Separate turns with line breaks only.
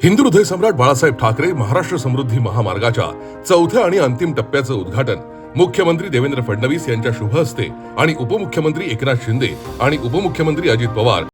हिंदू हृदय सम्राट बाळासाहेब ठाकरे महाराष्ट्र समृद्धी महामार्गाच्या चौथ्या आणि अंतिम टप्प्याचं उद्घाटन मुख्यमंत्री देवेंद्र फडणवीस यांच्या शुभ हस्ते आणि उपमुख्यमंत्री एकनाथ शिंदे आणि उपमुख्यमंत्री अजित पवार